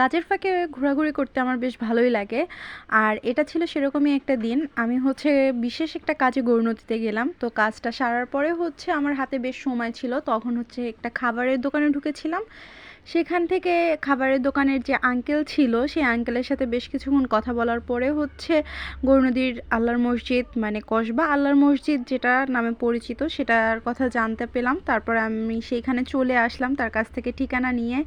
কাজের ফাঁকে ঘোরাঘুরি করতে আমার বেশ ভালোই লাগে। আর এটা ছিল সেরকমই একটা দিন। আমি হচ্ছে বিশেষ একটা কাজে গৌরনদীতে গেলাম। তো কাজটা সারার পরে হচ্ছে আমার হাতে বেশ সময় ছিল। তখন হচ্ছে একটা খাবারের দোকানে ঢুকেছিলাম। সেখান থেকে খাবারের দোকানের যে আঙ্কেল ছিল, সেই আঙ্কেলের সাথে বেশ কিছুক্ষণ কথা বলার পরে হচ্ছে গৌরনদীর আল্লাহর মসজিদ মানে কসবা আল্লাহর মসজিদ যেটা নামে পরিচিত, সেটার কথা জানতে পেলাম। তারপরে আমি সেইখানে চলে আসলাম তার কাছ থেকে ঠিকানা নিয়ে।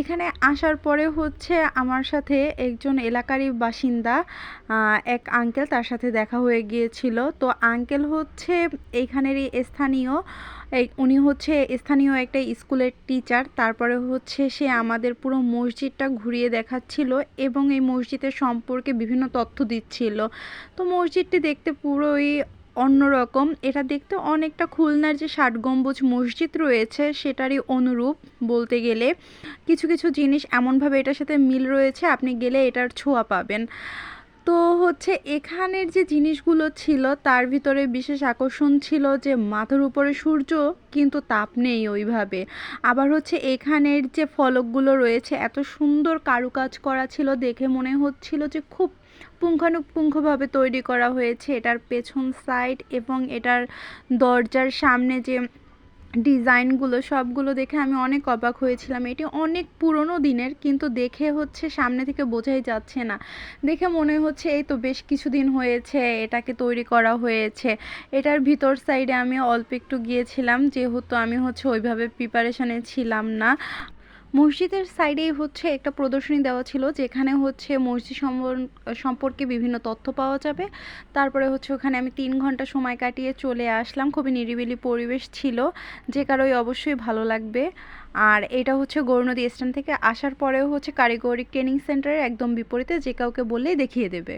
এখানে আসার পরে হচ্ছে আমার সাথে একজন এলাকারই বাসিন্দা এক আঙ্কেল তার সাথে দেখা হয়ে গিয়েছিল। তো আঙ্কেল হচ্ছে এইখানেরই স্থানীয়। উনি হচ্ছে স্থানীয় একটা স্কুলের টিচার, তারপরে হচ্ছে সে আমাদের পুরো মসজিদটা ঘুরিয়ে দেখাচ্ছিল এবং এই মসজিদের সম্পর্কে বিভিন্ন তথ্য দিচ্ছিল। তো মসজিদটি দেখতে পুরোই অন্যরকম। এটা দেখতে অনেকটা খুলনার যে ষাট গম্বুজ মসজিদ রয়েছে, সেটারই অনুরূপ বলতে গেলে। কিছু কিছু জিনিস এমনভাবে এটার সাথে মিল রয়েছে, আপনি গেলে এটার ছোঁয়া পাবেন। তো হচ্ছে এখানের যে জিনিসগুলো ছিল, তার ভিতরে বিশেষ আকর্ষণ ছিল যে মাথার উপরে সূর্য, কিন্তু তাপ নেই ওইভাবে। আবার হচ্ছে এখানের যে ফলকগুলো রয়েছে, এত সুন্দর কারুকাজ করা ছিল দেখে মনে হচ্ছিল যে খুব পুঙ্খানুপুঙ্খভাবে তৈরি করা হয়েছে। এটার পেছন সাইড এবং এটার দরজার সামনে যে ডিজাইনগুলো সবগুলো দেখে আমি অনেক অবাক হয়েছিলাম। এটি অনেক পুরনো দিনের, কিন্তু দেখে হচ্ছে সামনে থেকে বোঝাই যাচ্ছে না। দেখে মনে হচ্ছে, এই তো বেশ কিছুদিন হয়েছে, এটাকে তৈরি করা হয়েছে। এটার ভিতর সাইডে আমি অল্প একটু গিয়েছিলাম, যেহেতু আমি হচ্ছে ওইভাবে প্রিপারেশনে ছিলাম না। মসজিদের সাইডেই হচ্ছে একটা প্রদর্শনী দেওয়া ছিল, যেখানে হচ্ছে মসজিদ সম্পর্কে বিভিন্ন তথ্য পাওয়া যাবে। তারপরে হচ্ছে ওখানে আমি তিন ঘণ্টা সময় কাটিয়ে চলে আসলাম। খুবই নিরিবিলি পরিবেশ ছিল, যে কারোই অবশ্যই ভালো লাগবে। আর এটা হচ্ছে গৌরনদী স্ট্যান্ড থেকে আসার পরেও হচ্ছে কারিগরি ট্রেনিং সেন্টারের একদম বিপরীতে যে কাউকে বললেই দেখিয়ে দেবে।